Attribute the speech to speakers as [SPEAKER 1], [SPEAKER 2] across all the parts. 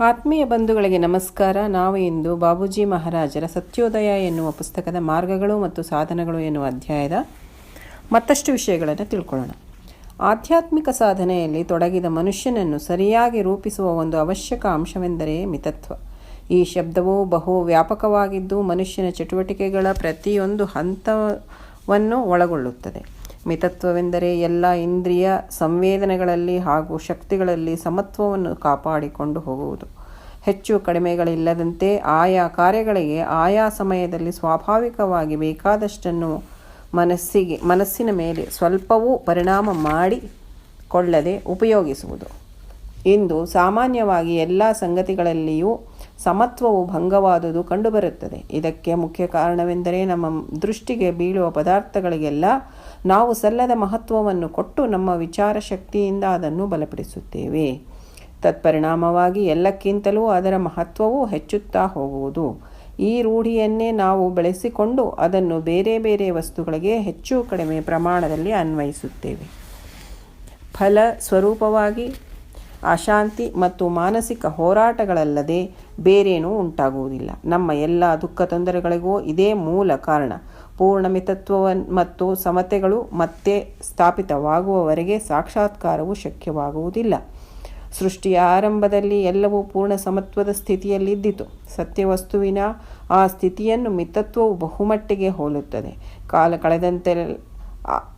[SPEAKER 1] ಆತ್ಮೀಯ ಬಂಧುಗಳಿಗೆ ನಮಸ್ಕಾರ. ನಾವು ಇಂದು ಬಾಬೂಜಿ ಮಹಾರಾಜರ ಸತ್ಯೋದಯ ಎನ್ನುವ ಪುಸ್ತಕದ ಮಾರ್ಗಗಳು ಮತ್ತು ಸಾಧನಗಳು ಎನ್ನುವ ಅಧ್ಯಾಯದ ಮತ್ತಷ್ಟು ವಿಷಯಗಳನ್ನು ತಿಳ್ಕೊಳ್ಳೋಣ. ಆಧ್ಯಾತ್ಮಿಕ ಸಾಧನೆಯಲ್ಲಿ ತೊಡಗಿದ ಮನುಷ್ಯನನ್ನು ಸರಿಯಾಗಿ ರೂಪಿಸುವ ಒಂದು ಅವಶ್ಯಕ ಅಂಶವೆಂದರೆ ಮಿತತ್ವ. ಈ ಶಬ್ದವು ಬಹು ವ್ಯಾಪಕವಾಗಿದ್ದು ಮನುಷ್ಯನ ಚಟುವಟಿಕೆಗಳ ಪ್ರತಿಯೊಂದು ಹಂತವನ್ನು ಒಳಗೊಳ್ಳುತ್ತದೆ. ಮಿತತ್ವವೆಂದರೆ ಎಲ್ಲ ಇಂದ್ರಿಯ ಸಂವೇದನೆಗಳಲ್ಲಿ ಹಾಗೂ ಶಕ್ತಿಗಳಲ್ಲಿ ಸಮತ್ವವನ್ನು ಕಾಪಾಡಿಕೊಂಡು ಹೋಗುವುದು. ಹೆಚ್ಚು ಕಡಿಮೆಗಳಿಲ್ಲದಂತೆ ಆಯಾ ಕಾರ್ಯಗಳಿಗೆ ಆಯಾ ಸಮಯದಲ್ಲಿ ಸ್ವಾಭಾವಿಕವಾಗಿ ಬೇಕಾದಷ್ಟನ್ನು ಮನಸ್ಸಿಗೆ, ಮನಸ್ಸಿನ ಮೇಲೆ ಸ್ವಲ್ಪವೂ ಪರಿಣಾಮ ಮಾಡಿಕೊಳ್ಳದೆ ಉಪಯೋಗಿಸುವುದು. ಇಂದು ಸಾಮಾನ್ಯವಾಗಿ ಎಲ್ಲ ಸಂಗತಿಗಳಲ್ಲಿಯೂ ಸಮತ್ವವು ಭಂಗವಾದುದು ಕಂಡುಬರುತ್ತದೆ. ಇದಕ್ಕೆ ಮುಖ್ಯ ಕಾರಣವೆಂದರೆ ನಮ್ಮ ದೃಷ್ಟಿಗೆ ಬೀಳುವ ಪದಾರ್ಥಗಳಿಗೆಲ್ಲ ನಾವು ಸಲ್ಲದ ಮಹತ್ವವನ್ನು ಕೊಟ್ಟು ನಮ್ಮ ವಿಚಾರ ಶಕ್ತಿಯಿಂದ ಅದನ್ನು ಬಲಪಡಿಸುತ್ತೇವೆ. ತತ್ಪರಿಣಾಮವಾಗಿ ಎಲ್ಲಕ್ಕಿಂತಲೂ ಅದರ ಮಹತ್ವವು ಹೆಚ್ಚುತ್ತಾ ಹೋಗುವುದು. ಈ ರೂಢಿಯನ್ನೇ ನಾವು ಬೆಳೆಸಿಕೊಂಡು ಅದನ್ನು ಬೇರೆ ಬೇರೆ ವಸ್ತುಗಳಿಗೆ ಹೆಚ್ಚು ಕಡಿಮೆ ಪ್ರಮಾಣದಲ್ಲಿ ಅನ್ವಯಿಸುತ್ತೇವೆ. ಫಲ ಸ್ವರೂಪವಾಗಿ ಅಶಾಂತಿ ಮತ್ತು ಮಾನಸಿಕ ಹೋರಾಟಗಳಲ್ಲದೆ ಬೇರೇನೂ ಉಂಟಾಗುವುದಿಲ್ಲ. ನಮ್ಮ ಎಲ್ಲ ದುಃಖ ತೊಂದರೆಗಳಿಗೂ ಇದೇ ಮೂಲ ಕಾರಣ. ಪೂರ್ಣ ಮಿತತ್ವವನ್ನು ಮತ್ತು ಸಮತೆಗಳು ಮತ್ತೆ ಸ್ಥಾಪಿತವಾಗುವವರೆಗೆ ಸಾಕ್ಷಾತ್ಕಾರವು ಶಕ್ಯವಾಗುವುದಿಲ್ಲ. ಸೃಷ್ಟಿಯ ಆರಂಭದಲ್ಲಿ ಎಲ್ಲವೂ ಪೂರ್ಣ ಸಮತ್ವದ ಸ್ಥಿತಿಯಲ್ಲಿದ್ದಿತು. ಸತ್ಯವಸ್ತುವಿನ ಆ ಸ್ಥಿತಿಯನ್ನು ಮಿತತ್ವವು ಬಹುಮಟ್ಟಿಗೆ ಹೋಲುತ್ತದೆ. ಕಾಲ ಕಳೆದಂತೆ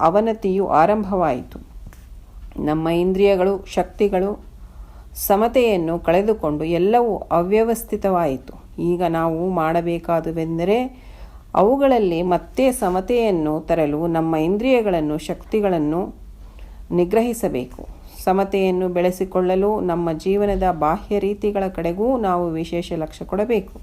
[SPEAKER 1] ಅವನತಿಯು ಆರಂಭವಾಯಿತು. ನಮ್ಮ ಇಂದ್ರಿಯಗಳು, ಶಕ್ತಿಗಳು ಸಮತೆಯನ್ನು ಕಳೆದುಕೊಂಡು ಎಲ್ಲವೂ ಅವ್ಯವಸ್ಥಿತವಾಯಿತು. ಈಗ ನಾವು ಮಾಡಬೇಕಾದುವೆಂದರೆ ಅವುಗಳಲ್ಲಿ ಮತ್ತೆ ಸಮತೆಯನ್ನು ತರಲು ನಮ್ಮ ಇಂದ್ರಿಯಗಳನ್ನು, ಶಕ್ತಿಗಳನ್ನು ನಿಗ್ರಹಿಸಬೇಕು. ಸಮತೆಯನ್ನು ಬೆಳೆಸಿಕೊಳ್ಳಲು ನಮ್ಮ ಜೀವನದ ಬಾಹ್ಯ ರೀತಿಗಳ ಕಡೆಗೂ ನಾವು ವಿಶೇಷ ಲಕ್ಷ್ಯ ಕೊಡಬೇಕು.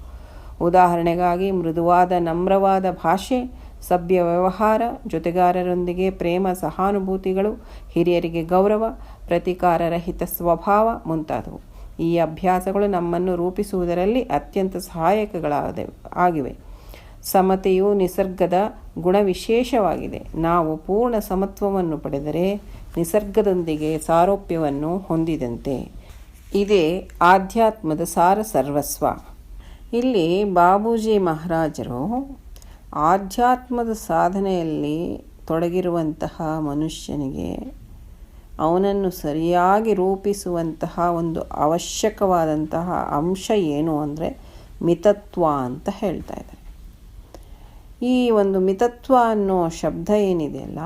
[SPEAKER 1] ಉದಾಹರಣೆಗಾಗಿ ಮೃದುವಾದ, ನಮ್ರವಾದ ಭಾಷೆ ಸಭ್ಯ ವ್ಯವಹಾರ, ಜೊತೆಗಾರರೊಂದಿಗೆ ಪ್ರೇಮ, ಸಹಾನುಭೂತಿಗಳು, ಹಿರಿಯರಿಗೆ ಗೌರವ, ಪ್ರತಿಕಾರರಹಿತ ಸ್ವಭಾವ ಮುಂತಾದವು. ಈ ಅಭ್ಯಾಸಗಳು ನಮ್ಮನ್ನು ರೂಪಿಸುವುದರಲ್ಲಿ ಅತ್ಯಂತ ಸಹಾಯಕಗಳಾದ, ಆಗಿವೆ. ಸಮತೆಯು ನಿಸರ್ಗದ ಗುಣವಿಶೇಷವಾಗಿದೆ. ನಾವು ಪೂರ್ಣ ಸಮತ್ವವನ್ನು ಪಡೆದರೆ ನಿಸರ್ಗದೊಂದಿಗೆ ಸಾರೋಪ್ಯವನ್ನು ಹೊಂದಿದಂತೆ. ಇದೇ ಆಧ್ಯಾತ್ಮದ ಸಾರ ಸರ್ವಸ್ವ ಇಲ್ಲಿ ಬಾಬೂಜಿ ಮಹಾರಾಜರು ಆಧ್ಯಾತ್ಮದ ಸಾಧನೆಯಲ್ಲಿ ತೊಡಗಿರುವಂತಹ ಮನುಷ್ಯನಿಗೆ ಅವನನ್ನು ಸರಿಯಾಗಿ ರೂಪಿಸುವಂತಹ ಒಂದು ಅವಶ್ಯಕವಾದಂತಹ ಅಂಶ ಏನು ಅಂದರೆ ಮಿತತ್ವ ಅಂತ ಹೇಳ್ತಾ ಇದ್ದಾರೆ. ಈ ಒಂದು ಮಿತತ್ವ ಅನ್ನೋ ಶಬ್ದ ಏನಿದೆಯಲ್ಲ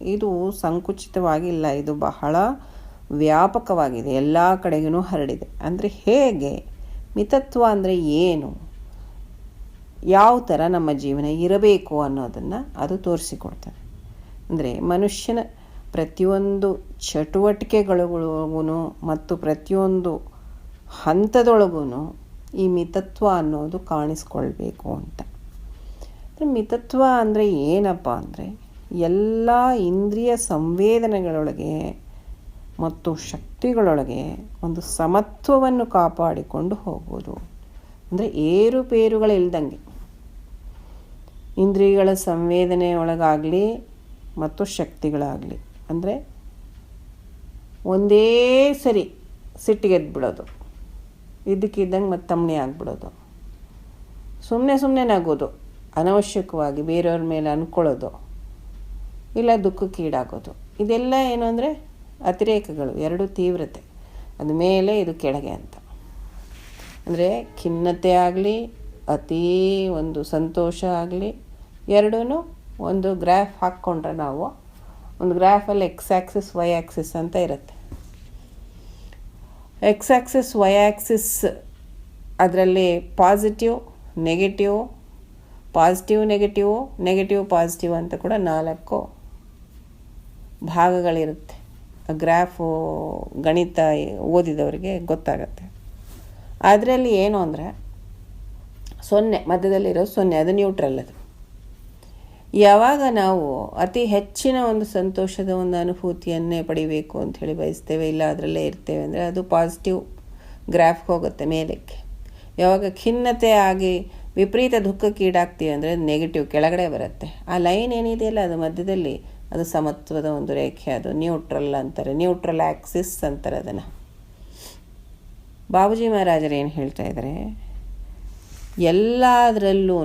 [SPEAKER 1] ಇದು ಸಂಕುಚಿತವಾಗಿಲ್ಲ ಇದು ಬಹಳ ವ್ಯಾಪಕವಾಗಿದೆ, ಎಲ್ಲ ಕಡೆಗೂ ಹರಡಿದೆ. ಅಂದರೆ ಹೇಗೆ? ಮಿತತ್ವ ಅಂದರೆ ಏನು? ಯಾವ ಥರ ನಮ್ಮ ಜೀವನ ಇರಬೇಕು ಅನ್ನೋದನ್ನು ಅದು ತೋರಿಸಿಕೊಡ್ತದೆ. ಅಂದರೆ ಮನುಷ್ಯನ ಪ್ರತಿಯೊಂದು ಚಟುವಟಿಕೆಗಳಿಗೂ ಮತ್ತು ಪ್ರತಿಯೊಂದು ಹಂತದೊಳಗೂ ಈ ಮಿತತ್ವ ಅನ್ನೋದು ಕಾಣಿಸ್ಕೊಳ್ಬೇಕು ಅಂತ. ಮಿತತ್ವ ಅಂದರೆ ಏನಪ್ಪ ಅಂದರೆ ಎಲ್ಲ ಇಂದ್ರಿಯ ಸಂವೇದನೆಗಳೊಳಗೆ ಮತ್ತು ಶಕ್ತಿಗಳೊಳಗೆ ಒಂದು ಸಮತ್ವವನ್ನು ಕಾಪಾಡಿಕೊಂಡು ಹೋಗುವುದು ಅಂದರೆ ಏರುಪೇರುಗಳಿಲ್ದಂಗೆ ಇಂದ್ರಿಯಗಳ ಸಂವೇದನೆ ಒಳಗಾಗಲಿ ಮತ್ತು ಶಕ್ತಿಗಳಾಗಲಿ. ಅಂದರೆ ಒಂದೇ ಸರಿ ಸಿಟ್ಟಿಗೆದ್ದು ಬಿಡೋದು ಇದ್ದಕ್ಕಿದ್ದಂಗೆ ಮತ್ತು ತಮ್ಮನೆ ಆಗಿಬಿಡೋದು. ಸುಮ್ಮನೆ ಸುಮ್ಮನೆ ನಗೋದು. ಅನವಶ್ಯಕವಾಗಿ ಬೇರೆಯವ್ರ ಮೇಲೆ ಅಂದ್ಕೊಳ್ಳೋದು ಇಲ್ಲ ದುಃಖಕ್ಕೀಡಾಗೋದು ಇದೆಲ್ಲ ಏನು ಅಂದರೆ ಅತಿರೇಕಗಳು. ಎರಡು ತೀವ್ರತೆ. ಅದು ಮೇಲೆ ಇದು ಕೆಳಗೆ ಅಂತ. ಅಂದರೆ ಖಿನ್ನತೆ ಆಗಲಿ, ಅತೀ ಒಂದು ಸಂತೋಷ ಆಗಲಿ ಎರಡೂ ಒಂದು ಗ್ರಾಫ್ ಹಾಕ್ಕೊಂಡ್ರೆ ನಾವು ಒಂದು ಗ್ರಾಫಲ್ಲಿ ಎಕ್ಸ್ ಆ್ಯಕ್ಸಿಸ್ ವೈ ಆ್ಯಕ್ಸಿಸ್ ಅಂತ ಇರುತ್ತೆ. ಎಕ್ಸ್ ಆ್ಯಕ್ಸಿಸ್ ವೈ ಆ್ಯಕ್ಸಿಸ್ ಅದರಲ್ಲಿ positive negative positive negative negative positive ಅಂತ ಕೂಡ ನಾಲ್ಕು ಭಾಗಗಳಿರುತ್ತೆ. ಗ್ರಾಫು ಗಣಿತ ಓದಿದವರಿಗೆ ಗೊತ್ತಾಗತ್ತೆ. ಅದರಲ್ಲಿ ಏನು ಅಂದರೆ ಸೊನ್ನೆ ಮಧ್ಯದಲ್ಲಿರೋ ಸೊನ್ನೆ, ಅದು ನ್ಯೂಟ್ರಲ್ ಅದು. ಯಾವಾಗ ನಾವು ಅತಿ ಹೆಚ್ಚಿನ ಒಂದು ಸಂತೋಷದ ಒಂದು ಅನುಭೂತಿಯನ್ನೇ ಪಡಿಬೇಕು ಅಂತ ಹೇಳಿ ಬಯಸ್ತೇವೆ, ಇಲ್ಲ ಅದರಲ್ಲೇ ಇರ್ತೇವೆ ಅಂದರೆ ಅದು ಪಾಸಿಟಿವ್ ಗ್ರಾಫ್ ಹೋಗುತ್ತೆ ಮೇಲಕ್ಕೆ. ಯಾವಾಗ ಖಿನ್ನತೆ ಆಗಿ ವಿಪರೀತ ದುಃಖಕ್ಕೀಡಾಗ್ತೀವಿ ಅಂದರೆ ನೆಗೆಟಿವ್ ಕೆಳಗಡೆ ಬರುತ್ತೆ. ಆ ಲೈನ್ ಏನಿದೆಯಲ್ಲ ಅದು ಮಧ್ಯದಲ್ಲಿ, ಅದು ಸಮತ್ವದ ಒಂದು ರೇಖೆ, ಅದು ನ್ಯೂಟ್ರಲ್ ಅಂತಾರೆ ನ್ಯೂಟ್ರಲ್ ಆ್ಯಕ್ಸಿಸ್ ಅಂತಾರೆ ಅದನ್ನು. ಬಾಬುಜಿ ಮಹಾರಾಜರು ಏನು ಹೇಳ್ತಾ ಇದ್ದಾರೆ ಎಲ್ಲದರಲ್ಲೂ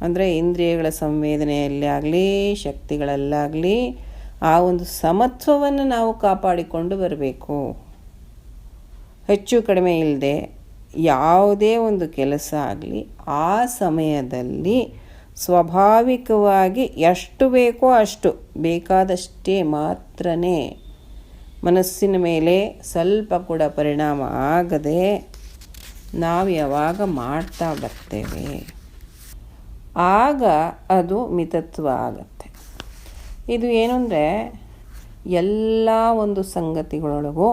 [SPEAKER 1] ಅಂದರೆ ಇಂದ್ರಿಯಗಳ ಸಂವೇದನೆಯಲ್ಲಿ ಆಗಲಿ, ಶಕ್ತಿಗಳಲ್ಲಾಗಲಿ, ಆ ಒಂದು ಸಮತ್ವವನ್ನು ನಾವು ಕಾಪಾಡಿಕೊಂಡು ಬರಬೇಕು. ಹೆಚ್ಚು ಕಡಿಮೆ ಇಲ್ಲದೆ ಯಾವುದೇ ಒಂದು ಕೆಲಸ ಆಗಲಿ, ಆ ಸಮಯದಲ್ಲಿ ಸ್ವಾಭಾವಿಕವಾಗಿ ಎಷ್ಟು ಬೇಕೋ ಅಷ್ಟು ಬೇಕಾದಷ್ಟೇ ಮಾತ್ರನೇ ಮನಸ್ಸಿನ ಮೇಲೆ ಸ್ವಲ್ಪ ಕೂಡ ಪರಿಣಾಮ ಆಗದೆ ನಾವು ಯಾವಾಗ ಮಾಡ್ತಾ ಬರ್ತೇವೆ? ಆಗ ಅದು ಮಿತತ್ವ ಆಗತ್ತೆ. ಇದು ಏನು ಅಂದರೆ ಎಲ್ಲ ಒಂದು ಸಂಗತಿಗಳೊಳಗೂ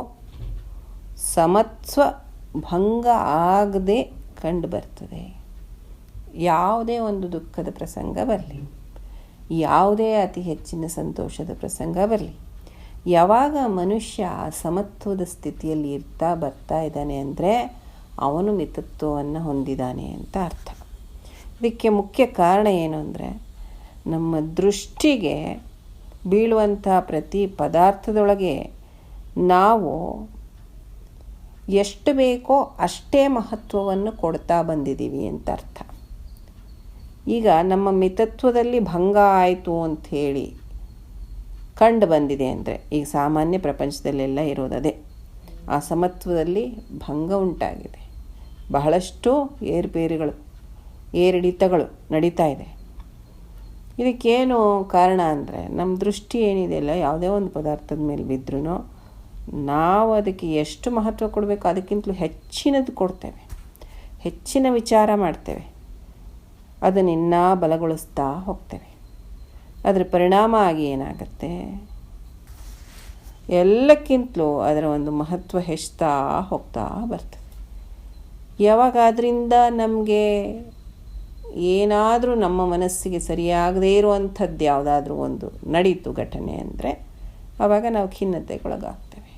[SPEAKER 1] ಸಮತ್ವ ಭಂಗ ಆಗದೆ ಕಂಡು ಬರ್ತದೆ. ಯಾವುದೇ ಒಂದು ದುಃಖದ ಪ್ರಸಂಗ ಬರಲಿ, ಯಾವುದೇ ಅತಿ ಹೆಚ್ಚಿನ ಸಂತೋಷದ ಪ್ರಸಂಗ ಬರಲಿ ಯಾವಾಗ ಮನುಷ್ಯ ಸಮತ್ವದ ಸ್ಥಿತಿಯಲ್ಲಿ ಇರ್ತಾ ಬರ್ತಾ ಇದ್ದಾನೆ ಅಂದರೆ ಅವನು ಮಿತತ್ವವನ್ನು ಹೊಂದಿದ್ದಾನೆ ಅಂತ ಅರ್ಥ. ಇದಕ್ಕೆ ಮುಖ್ಯ ಕಾರಣ ಏನು ಅಂದರೆ ನಮ್ಮ ದೃಷ್ಟಿಗೆ ಬೀಳುವಂಥ ಪ್ರತಿ ಪದಾರ್ಥದೊಳಗೆ ನಾವು ಎಷ್ಟು ಬೇಕೋ ಅಷ್ಟೇ ಮಹತ್ವವನ್ನು ಕೊಡ್ತಾ ಬಂದಿದ್ದೀವಿ ಅಂತ ಅರ್ಥ. ಈಗ ನಮ್ಮ ಮಿತತ್ವದಲ್ಲಿ ಭಂಗ ಆಯಿತು ಅಂಥೇಳಿ ಕಂಡು ಬಂದಿದೆ ಅಂದರೆ ಈಗ ಸಾಮಾನ್ಯ ಪ್ರಪಂಚದಲ್ಲೆಲ್ಲ ಇರೋದದೇ ಆ ಸಮತ್ವದಲ್ಲಿ ಭಂಗ ಉಂಟಾಗಿದೆ. ಬಹಳಷ್ಟು ಏರುಪೇರುಗಳು, ಏರಿಳಿತಗಳು ನಡೀತಾ ಇದೆ. ಇದಕ್ಕೇನು ಕಾರಣ ಅಂದರೆ ನಮ್ಮ ದೃಷ್ಟಿ ಏನಿದೆಯಲ್ಲ ಯಾವುದೇ ಒಂದು ಪದಾರ್ಥದ ಮೇಲೆ ಬಿದ್ದರೂ ನಾವು ಅದಕ್ಕೆ ಎಷ್ಟು ಮಹತ್ವ ಕೊಡಬೇಕು ಅದಕ್ಕಿಂತಲೂ ಹೆಚ್ಚಿನದು ಕೊಡ್ತೇವೆ. ಹೆಚ್ಚಿನ ವಿಚಾರ ಮಾಡ್ತೇವೆ. ಅದನ್ನು ಇನ್ನೂ ಬಲಗೊಳಿಸ್ತಾ ಹೋಗ್ತೇವೆ. ಅದರ ಪರಿಣಾಮ ಆಗಿ ಏನಾಗುತ್ತೆ? ಎಲ್ಲಕ್ಕಿಂತಲೂ ಅದರ ಒಂದು ಮಹತ್ವ ಹೆಚ್ಚುತ್ತಾ ಹೋಗ್ತಾ ಬರ್ತದೆ. ಯಾವಾಗ ಅದರಿಂದ ನಮಗೆ ಏನಾದರೂ ನಮ್ಮ ಮನಸ್ಸಿಗೆ ಸರಿಯಾಗದೇ ಇರುವಂಥದ್ದು ಯಾವುದಾದ್ರೂ ಒಂದು ನಡೀತು ಘಟನೆ ಅಂದರೆ ಆವಾಗ ನಾವು ಖಿನ್ನತೆಗೊಳಗಾಗ್ತೇವೆ.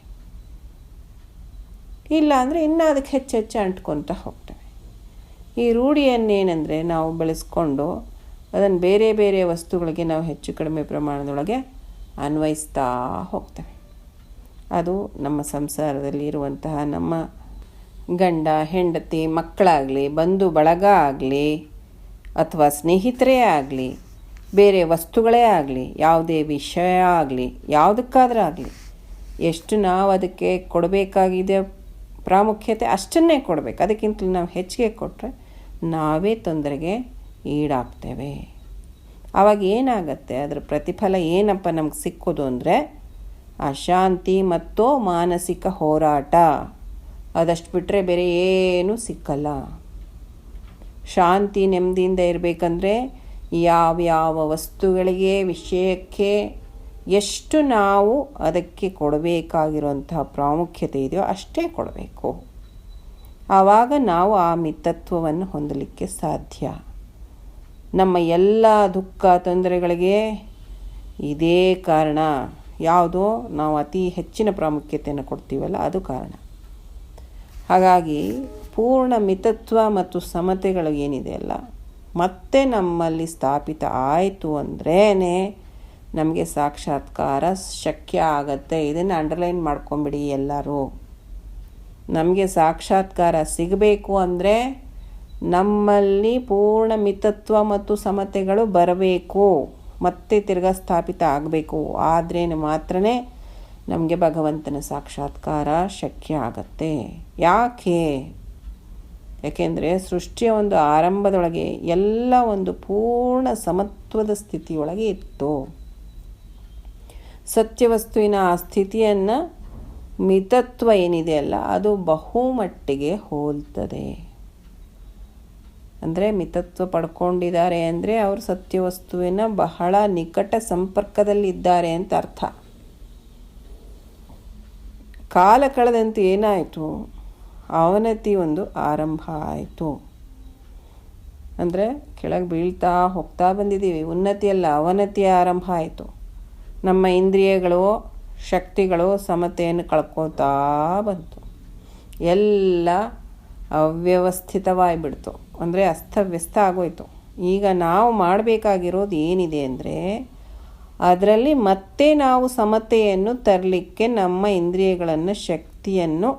[SPEAKER 1] ಇಲ್ಲ ಅಂದರೆ ಇನ್ನೂ ಅದಕ್ಕೆ ಹೆಚ್ಚು ಹೆಚ್ಚು ಅಂಟ್ಕೊತ ಹೋಗ್ತೇವೆ. ಈ ರೂಢಿಯನ್ನೇನೆಂದರೆ ನಾವು ಬೆಳೆಸ್ಕೊಂಡು ಅದನ್ನು ಬೇರೆ ಬೇರೆ ವಸ್ತುಗಳಿಗೆ ನಾವು ಹೆಚ್ಚು ಕಡಿಮೆ ಪ್ರಮಾಣದೊಳಗೆ ಅನ್ವಯಿಸ್ತಾ ಹೋಗ್ತೇವೆ. ಅದು ನಮ್ಮ ಸಂಸಾರದಲ್ಲಿ ಇರುವಂತಹ ನಮ್ಮ ಗಂಡ, ಹೆಂಡತಿ, ಮಕ್ಕಳಾಗಲಿ, ಬಂಧು, ಬಳಗ ಆಗಲಿ, ಅಥವಾ ಸ್ನೇಹಿತರೇ ಆಗಲಿ, ಬೇರೆ ವಸ್ತುಗಳೇ ಆಗಲಿ, ಯಾವುದೇ ವಿಷಯ ಆಗಲಿ, ಯಾವುದಕ್ಕಾದರೂ ಆಗಲಿ, ಎಷ್ಟು ನಾವು ಅದಕ್ಕೆ ಕೊಡಬೇಕಾಗಿದೆ ಪ್ರಾಮುಖ್ಯತೆ ಅಷ್ಟನ್ನೇ ಕೊಡಬೇಕು. ಅದಕ್ಕಿಂತಲೂ ನಾವು ಹೆಚ್ಚಿಗೆ ಕೊಟ್ಟರೆ ನಾವೇ ತೊಂದರೆಗೆ ಈಡಾಗ್ತೇವೆ. ಆವಾಗ ಏನಾಗತ್ತೆ? ಅದರ ಪ್ರತಿಫಲ ಏನಪ್ಪ ನಮ್ಗೆ ಸಿಕ್ಕೋದು ಅಂದರೆ ಅಶಾಂತಿ ಮತ್ತು ಮಾನಸಿಕ ಹೋರಾಟ. ಅದಷ್ಟು ಬಿಟ್ಟರೆ ಬೇರೆ ಏನೂ ಸಿಕ್ಕಲ್ಲ. ಶಾಂತಿ ನೆಮ್ಮದಿಯಿಂದ ಇರಬೇಕಂದ್ರೆ ಯಾವ್ಯಾವ ವಸ್ತುಗಳಿಗೆ, ವಿಷಯಕ್ಕೆ ಎಷ್ಟು ನಾವು ಅದಕ್ಕೆ ಕೊಡಬೇಕಾಗಿರುವಂತಹ ಪ್ರಾಮುಖ್ಯತೆ ಇದೆಯೋ ಅಷ್ಟೇ ಕೊಡಬೇಕು. ಆವಾಗ ನಾವು ಆ ಮಿತತ್ವವನ್ನು ಹೊಂದಲಿಕ್ಕೆ ಸಾಧ್ಯ. ನಮ್ಮ ಎಲ್ಲ ದುಃಖ ತೊಂದರೆಗಳಿಗೆ ಇದೇ ಕಾರಣ. ಯಾವುದೋ ನಾವು ಅತಿ ಹೆಚ್ಚಿನ ಪ್ರಾಮುಖ್ಯತೆಯನ್ನು ಕೊಡ್ತೀವಲ್ಲ, ಅದು ಕಾರಣ. ಹಾಗಾಗಿ ಪೂರ್ಣ ಮಿತತ್ವ ಮತ್ತು ಸಮತೆಗಳು ಏನಿದೆ ಅಲ್ಲ, ಮತ್ತೆ ನಮ್ಮಲ್ಲಿ ಸ್ಥಾಪಿತ ಆಯಿತು ಅಂದ್ರೇ ನಮಗೆ ಸಾಕ್ಷಾತ್ಕಾರ ಶಕ್ಯ ಆಗತ್ತೆ. ಇದನ್ನು ಅಂಡರ್ಲೈನ್ ಮಾಡ್ಕೊಂಬಿಡಿ ಎಲ್ಲರೂ. ನಮಗೆ ಸಾಕ್ಷಾತ್ಕಾರ ಸಿಗಬೇಕು ಅಂದರೆ ನಮ್ಮಲ್ಲಿ ಪೂರ್ಣ ಮಿತತ್ವ ಮತ್ತು ಸಮತೆಗಳು ಬರಬೇಕು. ಮತ್ತೆ ತಿರ್ಗ ಸ್ಥಾಪಿತ ಆಗಬೇಕು. ಆದ್ರೇನು ಮಾತ್ರ ನಮಗೆ ಭಗವಂತನ ಸಾಕ್ಷಾತ್ಕಾರ ಶಕ್ಯ ಆಗತ್ತೆ. ಯಾಕೆ? ಯಾಕೆಂದರೆ ಸೃಷ್ಟಿಯ ಒಂದು ಆರಂಭದೊಳಗೆ ಎಲ್ಲ ಒಂದು ಪೂರ್ಣ ಸಮತ್ವದ ಸ್ಥಿತಿಯೊಳಗೆ ಇತ್ತು. ಸತ್ಯವಸ್ತುವಿನ ಆ ಸ್ಥಿತಿಯನ್ನು ಮಿತತ್ವ ಏನಿದೆ ಅಲ್ಲ, ಅದು ಬಹುಮಟ್ಟಿಗೆ ಹೋಲ್ತದೆ. ಅಂದರೆ ಮಿತತ್ವ ಪಡ್ಕೊಂಡಿದ್ದಾರೆ ಅಂದರೆ ಅವರು ಸತ್ಯವಸ್ತುವಿನ ಬಹಳ ನಿಕಟ ಸಂಪರ್ಕದಲ್ಲಿದ್ದಾರೆ ಅಂತ ಅರ್ಥ. ಕಾಲ ಕಳೆದಂತೆ ಏನಾಯಿತು? ಅವನತಿ ಒಂದು ಆರಂಭ ಆಯಿತು. ಅಂದರೆ ಕೆಳಗೆ ಬೀಳ್ತಾ ಹೋಗ್ತಾ ಬಂದಿದ್ದೀವಿ. ಉನ್ನತಿಯಲ್ಲ ಅವನತಿ ಆರಂಭ ಆಯಿತು. ನಮ್ಮ ಇಂದ್ರಿಯಗಳು, ಶಕ್ತಿಗಳು ಸಮತೆಯನ್ನು ಕಳ್ಕೋತಾ ಬಂತು. ಎಲ್ಲ ಅವ್ಯವಸ್ಥಿತವಾಗಿಬಿಡ್ತು ಅಂದರೆ ಅಸ್ತವ್ಯಸ್ತ ಆಗೋಯ್ತು. ಈಗ ನಾವು ಮಾಡಬೇಕಾಗಿರೋದು ಏನಿದೆ ಅಂದರೆ, ಅದರಲ್ಲಿ ಮತ್ತೆ ನಾವು ಸಮತೆಯನ್ನು ತರಲಿಕ್ಕೆ ನಮ್ಮ ಇಂದ್ರಿಯಗಳನ್ನು, ಶಕ್ತಿಯನ್ನು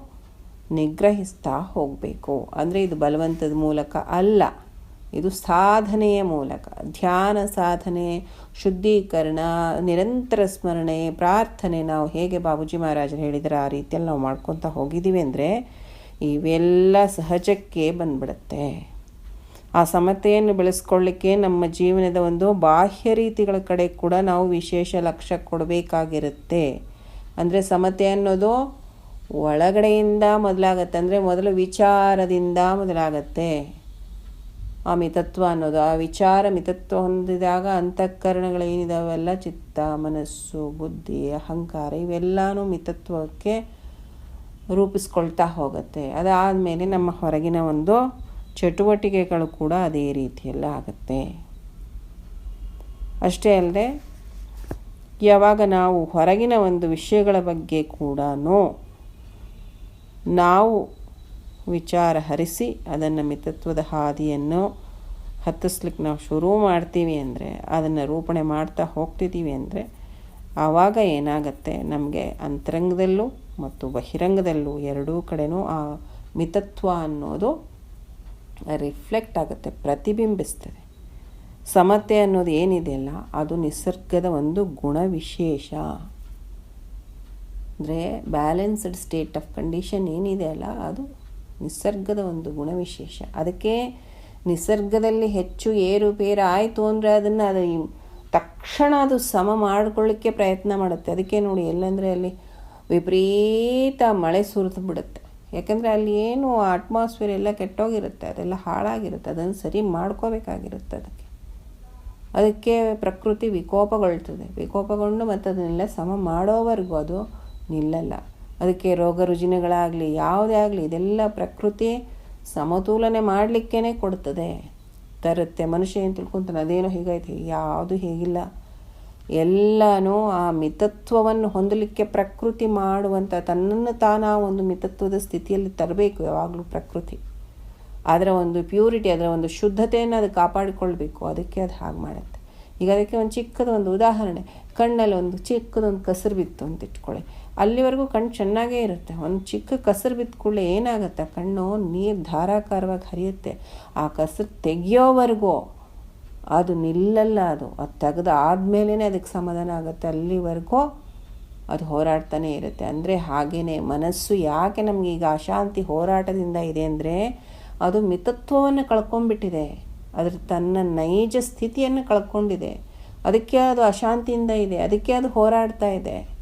[SPEAKER 1] ನಿಗ್ರಹಿಸ್ತಾ ಹೋಗಬೇಕು. ಅಂದರೆ ಇದು ಬಲವಂತದ ಮೂಲಕ ಅಲ್ಲ, ಇದು ಸಾಧನೆಯ ಮೂಲಕ. ಧ್ಯಾನ ಸಾಧನೆ, ಶುದ್ಧೀಕರಣ, ನಿರಂತರ ಸ್ಮರಣೆ, ಪ್ರಾರ್ಥನೆ, ನಾವು ಹೇಗೆ ಬಾಬೂಜಿ ಮಹಾರಾಜರು ಹೇಳಿದರೆ ಆ ರೀತಿಯಲ್ಲಿ ನಾವು ಮಾಡ್ಕೊತಾ ಹೋಗಿದ್ದೀವಿ ಅಂದರೆ, ಇವೆಲ್ಲ ಸಹಜಕ್ಕೆ ಬಂದ್ಬಿಡುತ್ತೆ. ಆ ಸಮತೆಯನ್ನು ಬೆಳೆಸ್ಕೊಳ್ಳಿಕ್ಕೆ ನಮ್ಮ ಜೀವನದ ಒಂದು ಬಾಹ್ಯ ರೀತಿಗಳ ಕಡೆ ಕೂಡ ನಾವು ವಿಶೇಷ ಲಕ್ಷ್ಯ ಕೊಡಬೇಕಾಗಿರುತ್ತೆ. ಅಂದರೆ ಸಮತೆ ಅನ್ನೋದು ಒಳಗಡೆಯಿಂದ ಮೊದಲಾಗತ್ತೆ. ಅಂದರೆ ಮೊದಲು ವಿಚಾರದಿಂದ ಮೊದಲಾಗತ್ತೆ. ಆ ಮಿತತ್ವ ಅನ್ನೋದು, ಆ ವಿಚಾರ ಮಿತತ್ವ ಹೊಂದಿದಾಗ ಅಂತಃಕರಣಗಳೇನಿದಾವೆಲ್ಲ ಚಿತ್ತ, ಮನಸ್ಸು, ಬುದ್ಧಿ, ಅಹಂಕಾರ ಇವೆಲ್ಲನೂ ಮಿತತ್ವಕ್ಕೆ ರೂಪಿಸ್ಕೊಳ್ತಾ ಹೋಗುತ್ತೆ. ಅದಾದಮೇಲೆ ನಮ್ಮ ಹೊರಗಿನ ಒಂದು ಚಟುವಟಿಕೆಗಳು ಕೂಡ ಅದೇ ರೀತಿಯಲ್ಲಿ ಆಗುತ್ತೆ. ಅಷ್ಟೇ ಅಲ್ಲದೆ, ಯಾವಾಗ ನಾವು ಹೊರಗಿನ ಒಂದು ವಿಷಯಗಳ ಬಗ್ಗೆ ಕೂಡ ನಾವು ವಿಚಾರ ಹರಿಸಿ ಅದನ್ನು ಮಿತತ್ವದ ಹಾದಿಯನ್ನು ಹತ್ತಿಸ್ಲಿಕ್ಕೆ ನಾವು ಶುರು ಮಾಡ್ತೀವಿ ಅಂದರೆ, ಅದನ್ನು ರೂಪಣೆ ಮಾಡ್ತಾ ಹೋಗ್ತಿದ್ದೀವಿ ಅಂದರೆ, ಆವಾಗ ಏನಾಗುತ್ತೆ? ನಮಗೆ ಅಂತರಂಗದಲ್ಲೂ ಮತ್ತು ಬಹಿರಂಗದಲ್ಲೂ ಎರಡೂ ಕಡೆನೂ ಆ ಮಿತತ್ವ ಅನ್ನೋದು ರಿಫ್ಲೆಕ್ಟ್ ಆಗುತ್ತೆ, ಪ್ರತಿಬಿಂಬಿಸ್ತದೆ. ಸಮತೆ ಅನ್ನೋದು ಏನಿದೆಯಲ್ಲ ಅದು ನಿಸರ್ಗದ ಒಂದು ಗುಣ ವಿಶೇಷ ಅಂದರೆ ಬ್ಯಾಲೆನ್ಸ್ಡ್ ಸ್ಟೇಟ್ ಆಫ್ ಕಂಡೀಷನ್ ಏನಿದೆ ಅಲ್ಲ, ಅದು ನಿಸರ್ಗದ ಒಂದು ಗುಣವಿಶೇಷ. ಅದಕ್ಕೆ ನಿಸರ್ಗದಲ್ಲಿ ಹೆಚ್ಚು ಏರುಪೇರು ಆಯಿತು ಅಂದರೆ ಅದನ್ನು ಅದು ತಕ್ಷಣ ಅದು ಸಮ ಮಾಡಿಕೊಳ್ಳಿಕ್ಕೆ ಪ್ರಯತ್ನ ಮಾಡುತ್ತೆ. ಅದಕ್ಕೆ ನೋಡಿ, ಎಲ್ಲಂದರೆ ಅಲ್ಲಿ ವಿಪರೀತ ಮಳೆ ಸುರಿದು ಬಿಡುತ್ತೆ. ಯಾಕಂದರೆ ಅಲ್ಲಿ ಏನು ಅಟ್ಮಾಸ್ಫಿಯರ್ ಎಲ್ಲ ಕೆಟ್ಟೋಗಿರುತ್ತೆ, ಅದೆಲ್ಲ ಹಾಳಾಗಿರುತ್ತೆ, ಅದನ್ನು ಸರಿ ಮಾಡ್ಕೋಬೇಕಾಗಿರುತ್ತೆ ಅದಕ್ಕೆ. ಅದಕ್ಕೆ ಪ್ರಕೃತಿ ವಿಕೋಪಗೊಳ್ತದೆ. ವಿಕೋಪಗೊಂಡು ಮತ್ತು ಅದನ್ನೆಲ್ಲ ಸಮ ಮಾಡೋವರೆಗೂ ಅದು ನಿಲ್ಲಲ್ಲ. ಅದಕ್ಕೆ ರೋಗ ರುಜಿನಗಳಾಗಲಿ, ಯಾವುದೇ ಆಗಲಿ, ಇದೆಲ್ಲ ಪ್ರಕೃತಿ ಸಮತೋಲನೆ ಮಾಡಲಿಕ್ಕೇ ಕೊಡ್ತದೆ. ತರುತ್ತೆ. ಮನುಷ್ಯ ಏನು ತಿಳ್ಕೊತಾನೆ, ಅದೇನೋ ಹೀಗೈತೆ, ಯಾವುದು ಹೀಗಿಲ್ಲ. ಎಲ್ಲನೂ ಆ ಮಿತತ್ವವನ್ನು ಹೊಂದಲಿಕ್ಕೆ ಪ್ರಕೃತಿ ಮಾಡುವಂಥ ತನ್ನನ್ನು ತಾನ ಒಂದು ಮಿತತ್ವದ ಸ್ಥಿತಿಯಲ್ಲಿ ತರಬೇಕು ಯಾವಾಗಲೂ ಪ್ರಕೃತಿ. ಅದರ ಒಂದು ಪ್ಯೂರಿಟಿ ಅದರ ಒಂದು ಶುದ್ಧತೆಯನ್ನು ಅದು ಕಾಪಾಡಿಕೊಳ್ಬೇಕು. ಅದಕ್ಕೆ ಅದು ಹಾಗೆ ಮಾಡುತ್ತೆ. ಈಗ ಅದಕ್ಕೆ ಒಂದು ಚಿಕ್ಕದ ಒಂದು ಉದಾಹರಣೆ. ಕಣ್ಣಲ್ಲಿ ಒಂದು ಚಿಕ್ಕದೊಂದು ಕಸರು ಬಿತ್ತು ಅಂತ ಇಟ್ಕೊಳ್ಳಿ. ಅಲ್ಲಿವರೆಗೂ ಕಣ್ಣು ಚೆನ್ನಾಗೇ ಇರುತ್ತೆ. ಒಂದು ಚಿಕ್ಕ ಕಸರು ಬಿದ್ದ ಕೂಡಲೇ ಏನಾಗುತ್ತೆ? ಕಣ್ಣು ನೀರು ಧಾರಾಕಾರವಾಗಿ ಹರಿಯುತ್ತೆ. ಆ ಕಸರು ತೆಗಿಯೋವರೆಗೂ ಅದು ನಿಲ್ಲಲ್ಲ ಅದು. ಅದು ತೆಗೆದು ಆದಮೇಲೆ ಅದಕ್ಕೆ ಸಮಾಧಾನ ಆಗುತ್ತೆ. ಅಲ್ಲಿವರೆಗೂ ಅದು ಹೋರಾಡ್ತಾನೆ ಇರುತ್ತೆ. ಅಂದರೆ ಹಾಗೆಯೇ ಮನಸ್ಸು ಯಾಕೆ ನಮಗೆ ಈಗ ಅಶಾಂತಿ ಹೋರಾಟದಿಂದ ಇದೆ ಅಂದರೆ ಅದು ಮಿತತ್ವವನ್ನು ಕಳ್ಕೊಂಡ್ಬಿಟ್ಟಿದೆ. ಅದರ ತನ್ನ ನೈಜ ಸ್ಥಿತಿಯನ್ನು ಕಳ್ಕೊಂಡಿದೆ. ಅದಕ್ಕೆ ಅದು ಅಶಾಂತಿಯಿಂದ ಇದೆ. ಅದಕ್ಕೆ ಅದು ಹೋರಾಡ್ತಾ ಇದೆ.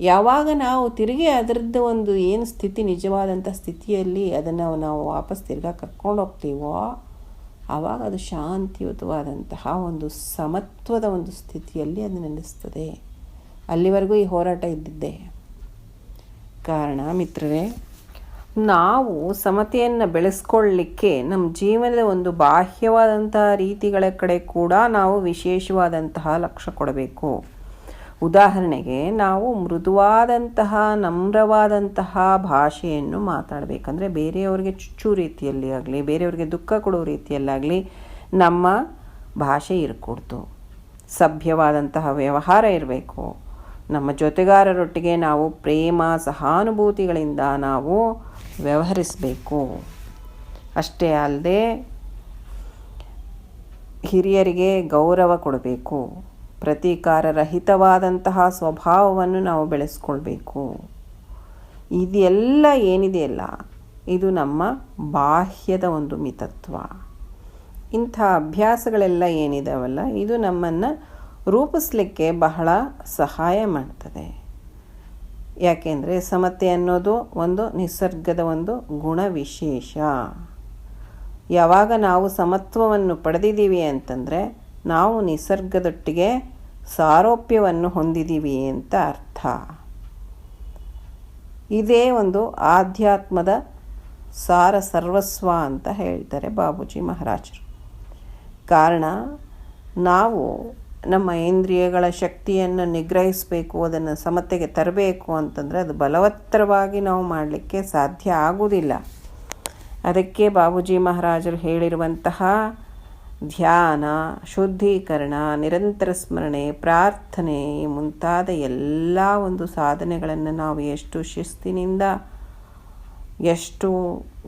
[SPEAKER 1] ಯಾವಾಗ ನಾವು ತಿರುಗಿ ಅದರದ್ದು ಒಂದು ಏನು ಸ್ಥಿತಿ, ನಿಜವಾದಂಥ ಸ್ಥಿತಿಯಲ್ಲಿ ಅದನ್ನು ನಾವು ವಾಪಸ್ ತಿರ್ಗಾ ಕರ್ಕೊಂಡು ಹೋಗ್ತೀವೋ ಆವಾಗ ಅದು ಶಾಂತಿಯುತವಾದಂತಹ ಒಂದು ಸಮತ್ವದ ಒಂದು ಸ್ಥಿತಿಯಲ್ಲಿ ಅದು ನೆಲೆಸ್ತದೆ. ಅಲ್ಲಿವರೆಗೂ ಈ ಹೋರಾಟ ಇದ್ದಿದ್ದೆ. ಕಾರಣ ಮಿತ್ರರೇ, ನಾವು ಸಮತೆಯನ್ನು ಬೆಳೆಸ್ಕೊಳ್ಳಿಕ್ಕೆ ನಮ್ಮ ಜೀವನದ ಒಂದು ಬಾಹ್ಯವಾದಂತಹ ರೀತಿಗಳ ಕಡೆ ಕೂಡ ನಾವು ವಿಶೇಷವಾದಂತಹ ಲಕ್ಷ್ಯ ಕೊಡಬೇಕು. ಉದಾಹರಣೆಗೆ ನಾವು ಮೃದುವಾದಂತಹ, ನಮ್ರವಾದಂತಹ ಭಾಷೆಯನ್ನು ಮಾತಾಡಬೇಕಂದ್ರೆ ಬೇರೆಯವರಿಗೆ ಚುಚ್ಚು ರೀತಿಯಲ್ಲಿ ಆಗಲಿ, ಬೇರೆಯವರಿಗೆ ದುಃಖ ಕೊಡೋ ರೀತಿಯಲ್ಲಾಗಲಿ ನಮ್ಮ ಭಾಷೆ ಇರಕೂಡ್ದು ಸಭ್ಯವಾದಂತಹ ವ್ಯವಹಾರ ಇರಬೇಕು. ನಮ್ಮ ಜೊತೆಗಾರರೊಟ್ಟಿಗೆ ನಾವು ಪ್ರೇಮ, ಸಹಾನುಭೂತಿಗಳಿಂದ ನಾವು ವ್ಯವಹರಿಸಬೇಕು. ಅಷ್ಟೇ ಅಲ್ಲದೆ ಹಿರಿಯರಿಗೆ ಗೌರವ ಕೊಡಬೇಕು. ಪ್ರತೀಕಾರರಹಿತವಾದಂತಹ ಸ್ವಭಾವವನ್ನು ನಾವು ಬೆಳೆಸ್ಕೊಳ್ಬೇಕು. ಇದೆಲ್ಲ ಏನಿದೆಯಲ್ಲ, ಇದು ನಮ್ಮ ಬಾಹ್ಯದ ಒಂದು ಮಿತತ್ವ. ಇಂಥ ಅಭ್ಯಾಸಗಳೆಲ್ಲ ಏನಿದಾವಲ್ಲ, ಇದು ನಮ್ಮನ್ನು ರೂಪಿಸ್ಲಿಕ್ಕೆ ಬಹಳ ಸಹಾಯ ಮಾಡ್ತದೆ. ಯಾಕೆಂದರೆ ಸಮತೆ ಅನ್ನೋದು ಒಂದು ನಿಸರ್ಗದ ಒಂದು ಗುಣ ವಿಶೇಷ. ಯಾವಾಗ ನಾವು ಸಮತ್ವವನ್ನು ಪಡೆದಿದ್ದೀವಿ ಅಂತಂದರೆ ನಾವು ನಿಸರ್ಗದೊಟ್ಟಿಗೆ ಸಾರೋಪ್ಯವನ್ನು ಹೊಂದಿದ್ದೀವಿ ಅಂತ ಅರ್ಥ. ಇದೇ ಒಂದು ಆಧ್ಯಾತ್ಮದ ಸಾರ ಸರ್ವಸ್ವ ಅಂತ ಹೇಳ್ತಾರೆ ಬಾಬೂಜಿ ಮಹಾರಾಜರು. ಕಾರಣ, ನಾವು ನಮ್ಮ ಇಂದ್ರಿಯಗಳ ಶಕ್ತಿಯನ್ನು ನಿಗ್ರಹಿಸಬೇಕು, ಅದನ್ನು ಸಮತೆಗೆ ತರಬೇಕು ಅಂತಂದರೆ ಅದು ಬಲವತ್ತರವಾಗಿ ನಾವು ಮಾಡಲಿಕ್ಕೆ ಸಾಧ್ಯ ಆಗುವುದಿಲ್ಲ. ಅದಕ್ಕೆ ಬಾಬೂಜಿ ಮಹಾರಾಜರು ಹೇಳಿರುವಂತಹ ಧ್ಯಾನ, ಶುದ್ಧೀಕರಣ, ನಿರಂತರ ಸ್ಮರಣೆ, ಪ್ರಾರ್ಥನೆ ಮುಂತಾದ ಎಲ್ಲ ಒಂದು ಸಾಧನೆಗಳನ್ನು ನಾವು ಎಷ್ಟು ಶಿಸ್ತಿನಿಂದ, ಎಷ್ಟು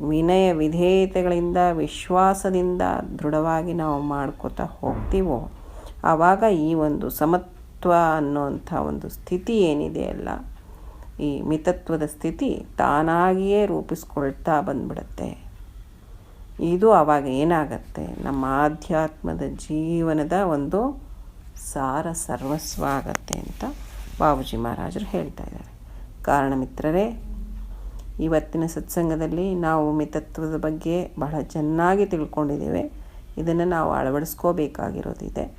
[SPEAKER 1] ವಿನಯ ವಿಧೇಯತೆಗಳಿಂದ, ವಿಶ್ವಾಸದಿಂದ ದೃಢವಾಗಿ ನಾವು ಮಾಡ್ಕೋತಾ ಹೋಗ್ತೀವೋ, ಆವಾಗ ಈ ಒಂದು ಸಮತ್ವ ಅನ್ನುವಂಥ ಒಂದು ಸ್ಥಿತಿ ಏನಿದೆಯಲ್ಲ ಈ ಮಿತತ್ವದ ಸ್ಥಿತಿ ತಾನಾಗಿಯೇ ರೂಪಿಸ್ಕೊಳ್ತಾ ಬಂದ್ಬಿಡುತ್ತೆ. ಇದು ಆವಾಗ ಏನಾಗತ್ತೆ? ನಮ್ಮ ಆಧ್ಯಾತ್ಮದ ಜೀವನದ ಒಂದು ಸಾರ ಸರ್ವಸ್ವ ಆಗತ್ತೆ ಅಂತ ಬಾಬುಜಿ ಮಹಾರಾಜರು ಹೇಳ್ತಾ ಇದ್ದಾರೆ. ಕಾರಣ ಮಿತ್ರರೇ, ಇವತ್ತಿನ ಸತ್ಸಂಗದಲ್ಲಿ ನಾವು ಮಿತತ್ವದ ಬಗ್ಗೆ ಬಹಳ ಚೆನ್ನಾಗಿ ತಿಳ್ಕೊಂಡಿದ್ದೇವೆ. ಇದನ್ನು ನಾವು ಅಳವಡಿಸ್ಕೋಬೇಕಾಗಿರೋದಿದೆ.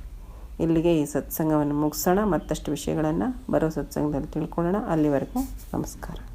[SPEAKER 1] ಇಲ್ಲಿಗೆ ಈ ಸತ್ಸಂಗವನ್ನು ಮುಗಿಸೋಣ. ಮತ್ತಷ್ಟು ವಿಷಯಗಳನ್ನು ಬರೋ ಸತ್ಸಂಗದಲ್ಲಿ ತಿಳ್ಕೊಳ್ಳೋಣ. ಅಲ್ಲಿವರೆಗೂ ನಮಸ್ಕಾರ.